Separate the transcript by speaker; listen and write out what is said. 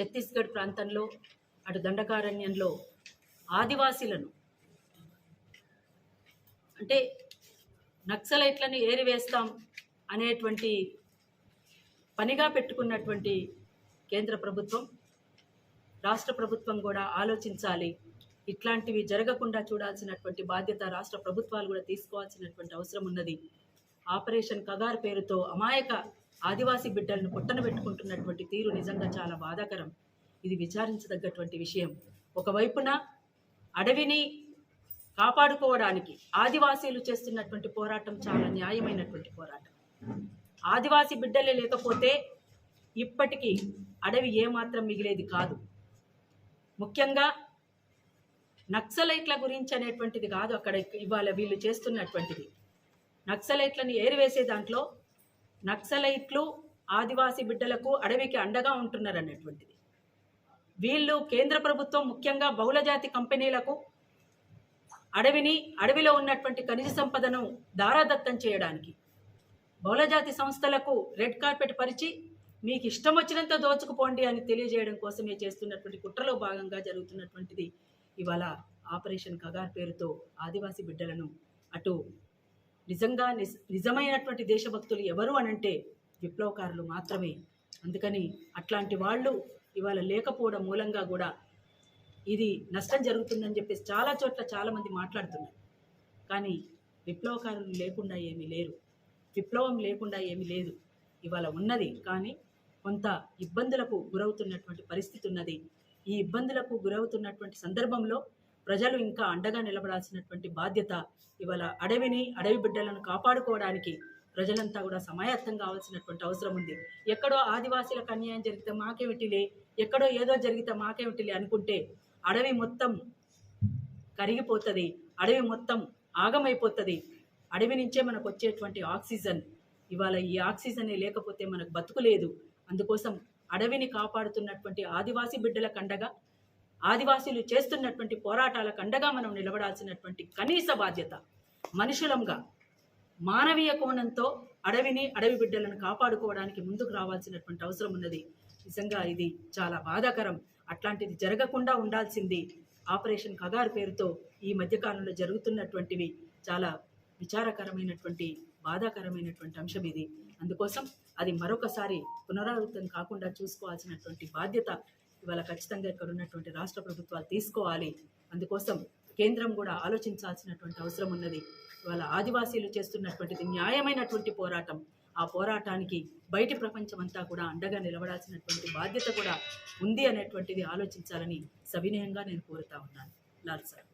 Speaker 1: ఛత్తీస్గఢ్ ప్రాంతంలో అటు దండకారణ్యంలో ఆదివాసీలను అంటే నక్సలైట్లను ఏరివేస్తాం అనేటువంటి పనిగా పెట్టుకున్నటువంటి కేంద్ర ప్రభుత్వం రాష్ట్ర ప్రభుత్వం కూడా ఆలోచించాలి. ఇట్లాంటివి జరగకుండా చూడాల్సినటువంటి బాధ్యత రాష్ట్ర ప్రభుత్వాలు కూడా తీసుకోవాల్సినటువంటి అవసరం ఉన్నది. ఆపరేషన్ కగార్ పేరుతో అమాయక ఆదివాసీ బిడ్డలను పుట్టన పెట్టుకుంటున్నటువంటి తీరు నిజంగా చాలా బాధాకరం. ఇది విచారించదగ్గటువంటి విషయం. ఒకవైపున అడవిని కాపాడుకోవడానికి ఆదివాసీలు చేస్తున్నటువంటి పోరాటం చాలా న్యాయమైనటువంటి పోరాటం. ఆదివాసీ బిడ్డలే లేకపోతే ఇప్పటికీ అడవి ఏమాత్రం మిగిలేది కాదు. ముఖ్యంగా నక్సలైట్ల గురించి అనేటువంటిది కాదు అక్కడ ఇవాళ వీళ్ళు చేస్తున్నటువంటిది. నక్సలైట్లను ఏరివేసే దాంట్లో నక్సలైట్లు ఆదివాసీ బిడ్డలకు అడవికి అండగా ఉంటున్నారు అన్నటువంటిది వీళ్ళు కేంద్ర ప్రభుత్వం ముఖ్యంగా బహుళజాతి కంపెనీలకు అడవిని అడవిలో ఉన్నటువంటి ఖనిజ సంపదను దారాదత్తం చేయడానికి బహుళజాతి సంస్థలకు రెడ్ కార్పెట్ పరిచి మీకు ఇష్టం వచ్చినంత దోచుకుపోండి అని తెలియజేయడం కోసమే చేస్తున్నటువంటి కుట్రలో భాగంగా జరుగుతున్నటువంటిది ఇవాళ ఆపరేషన్ కగార్ పేరుతో ఆదివాసీ బిడ్డలను అటు నిజంగా నిజ నిజమైనటువంటి దేశభక్తులు ఎవరు అనంటే విప్లవకారులు మాత్రమే. అందుకని అట్లాంటి వాళ్ళు ఇవాళ లేకపోవడం మూలంగా కూడా ఇది నష్టం జరుగుతుందని చెప్పేసి చాలా చోట్ల చాలామంది మాట్లాడుతున్నారు. కానీ విప్లవకారులు లేకుండా ఏమీ లేరు. విప్లవం లేకుండా ఏమీ లేదు. ఇవాళ ఉన్నది. కానీ కొంత ఇబ్బందులకు గురవుతున్నటువంటి పరిస్థితి ఉన్నది. ఈ ఇబ్బందులకు గురవుతున్నటువంటి సందర్భంలో ప్రజలు ఇంకా అండగా నిలబడాల్సినటువంటి బాధ్యత ఇవాళ అడవిని అడవి బిడ్డలను కాపాడుకోవడానికి ప్రజలంతా కూడా సమాయత్తం కావాల్సినటువంటి అవసరం ఉంది. ఎక్కడో ఆదివాసీలకు అన్యాయం జరిగితే మాకేమిటిలే ఎక్కడో ఏదో జరిగితే మాకేమిటిలే అనుకుంటే అడవి మొత్తం కరిగిపోతుంది అడవి మొత్తం ఆగమైపోతుంది. అడవి నుంచే మనకు వచ్చేటువంటి ఆక్సిజన్. ఇవాళ ఈ ఆక్సిజనే లేకపోతే మనకు బతుకు లేదు. అందుకోసం అడవిని కాపాడుతున్నటువంటి ఆదివాసీ బిడ్డల కండగా ఆదివాసీలు చేస్తున్నటువంటి పోరాటాలకు అండగా మనం నిలబడాల్సినటువంటి కనీస బాధ్యత మనుషులంగా మానవీయ కోణంతో అడవిని అడవి బిడ్డలను కాపాడుకోవడానికి ముందుకు రావాల్సినటువంటి అవసరం ఉన్నది. నిజంగా ఇది చాలా బాధాకరం. అట్లాంటిది జరగకుండా ఉండాల్సింది ఆపరేషన్ కగార్ పేరుతో ఈ మధ్యకాలంలో జరుగుతున్నటువంటివి చాలా విచారకరమైనటువంటి బాధాకరమైనటువంటి అంశం ఇది. అందుకోసం అది మరొకసారి పునరావృతం కాకుండా చూసుకోవాల్సినటువంటి బాధ్యత ఇవాళ ఖచ్చితంగా ఇక్కడ ఉన్నటువంటి రాష్ట్ర ప్రభుత్వాలు తీసుకోవాలి. అందుకోసం కేంద్రం కూడా ఆలోచించాల్సినటువంటి అవసరం ఉన్నది. ఇవాళ ఆదివాసీలు చేస్తున్నటువంటిది న్యాయమైనటువంటి పోరాటం. ఆ పోరాటానికి బయటి ప్రపంచం అంతా కూడా అండగా నిలబడాల్సినటువంటి బాధ్యత కూడా ఉంది అనేటువంటిది ఆలోచించాలని సవినయంగా నేను కోరుతా ఉన్నాను. లాల్ సార్.